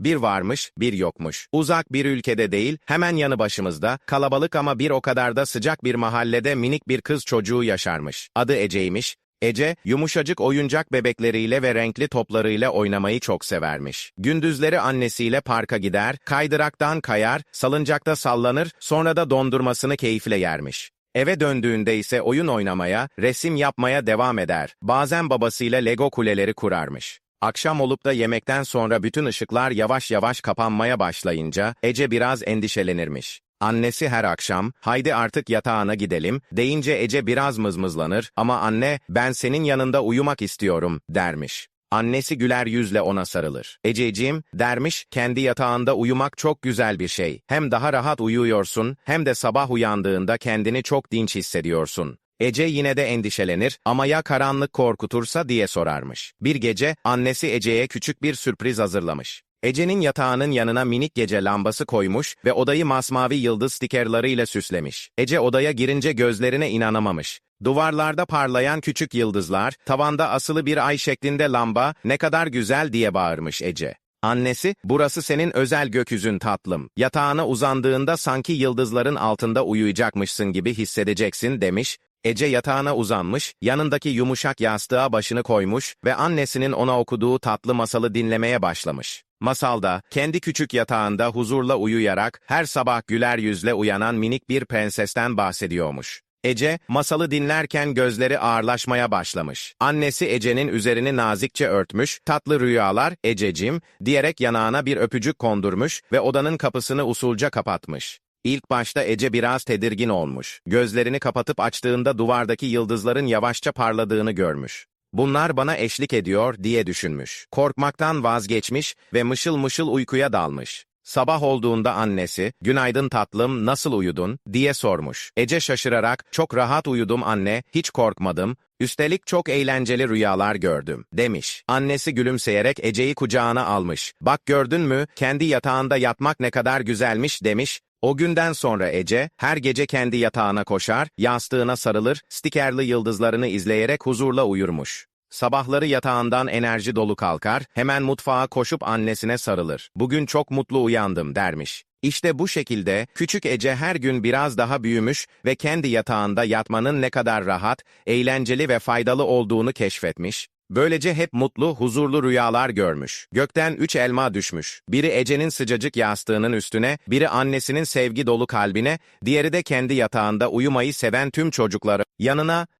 Bir varmış, bir yokmuş. Uzak bir ülkede değil, hemen yanı başımızda, kalabalık ama bir o kadar da sıcak bir mahallede minik bir kız çocuğu yaşarmış. Adı Ece'ymiş. Ece, yumuşacık oyuncak bebekleriyle ve renkli toplarıyla oynamayı çok severmiş. Gündüzleri annesiyle parka gider, kaydıraktan kayar, salıncakta sallanır, sonra da dondurmasını keyifle yermiş. Eve döndüğünde ise oyun oynamaya, resim yapmaya devam eder. Bazen babasıyla Lego kuleleri kurarmış. Akşam olup da yemekten sonra bütün ışıklar yavaş yavaş kapanmaya başlayınca Ece biraz endişelenirmiş. Annesi her akşam, haydi artık yatağına gidelim, deyince Ece biraz mızmızlanır ama anne, ben senin yanında uyumak istiyorum, dermiş. Annesi güler yüzle ona sarılır. Ececiğim, dermiş, kendi yatağında uyumak çok güzel bir şey. Hem daha rahat uyuyorsun, hem de sabah uyandığında kendini çok dinç hissediyorsun. Ece yine de endişelenir ama ya karanlık korkutursa diye sorarmış. Bir gece annesi Ece'ye küçük bir sürpriz hazırlamış. Ece'nin yatağının yanına minik gece lambası koymuş ve odayı masmavi yıldız stikerlarıyla süslemiş. Ece odaya girince gözlerine inanamamış. Duvarlarda parlayan küçük yıldızlar, tavanda asılı bir ay şeklinde lamba, ne kadar güzel diye bağırmış Ece. Annesi, burası senin özel gökyüzün tatlım. Yatağına uzandığında sanki yıldızların altında uyuyacakmışsın gibi hissedeceksin demiş. Ece yatağına uzanmış, yanındaki yumuşak yastığa başını koymuş ve annesinin ona okuduğu tatlı masalı dinlemeye başlamış. Masalda, kendi küçük yatağında huzurla uyuyarak her sabah güler yüzle uyanan minik bir prensesten bahsediyormuş. Ece, masalı dinlerken gözleri ağırlaşmaya başlamış. Annesi Ece'nin üzerini nazikçe örtmüş, tatlı rüyalar, Ececim, diyerek yanağına bir öpücük kondurmuş ve odanın kapısını usulca kapatmış. İlk başta Ece biraz tedirgin olmuş. Gözlerini kapatıp açtığında duvardaki yıldızların yavaşça parladığını görmüş. Bunlar bana eşlik ediyor diye düşünmüş. Korkmaktan vazgeçmiş ve mışıl mışıl uykuya dalmış. Sabah olduğunda annesi, günaydın tatlım, nasıl uyudun, diye sormuş. Ece şaşırarak, çok rahat uyudum anne, hiç korkmadım, üstelik çok eğlenceli rüyalar gördüm, demiş. Annesi gülümseyerek Ece'yi kucağına almış. Bak gördün mü, kendi yatağında yatmak ne kadar güzelmiş, demiş. O günden sonra Ece, her gece kendi yatağına koşar, yastığına sarılır, stikerli yıldızlarını izleyerek huzurla uyurmuş. Sabahları yatağından enerji dolu kalkar, hemen mutfağa koşup annesine sarılır. Bugün çok mutlu uyandım dermiş. İşte bu şekilde küçük Ece her gün biraz daha büyümüş ve kendi yatağında yatmanın ne kadar rahat, eğlenceli ve faydalı olduğunu keşfetmiş. Böylece hep mutlu, huzurlu rüyalar görmüş. Gökten üç elma düşmüş. Biri Ece'nin sıcacık yastığının üstüne, biri annesinin sevgi dolu kalbine, diğeri de kendi yatağında uyumayı seven tüm çocukları. Yanına,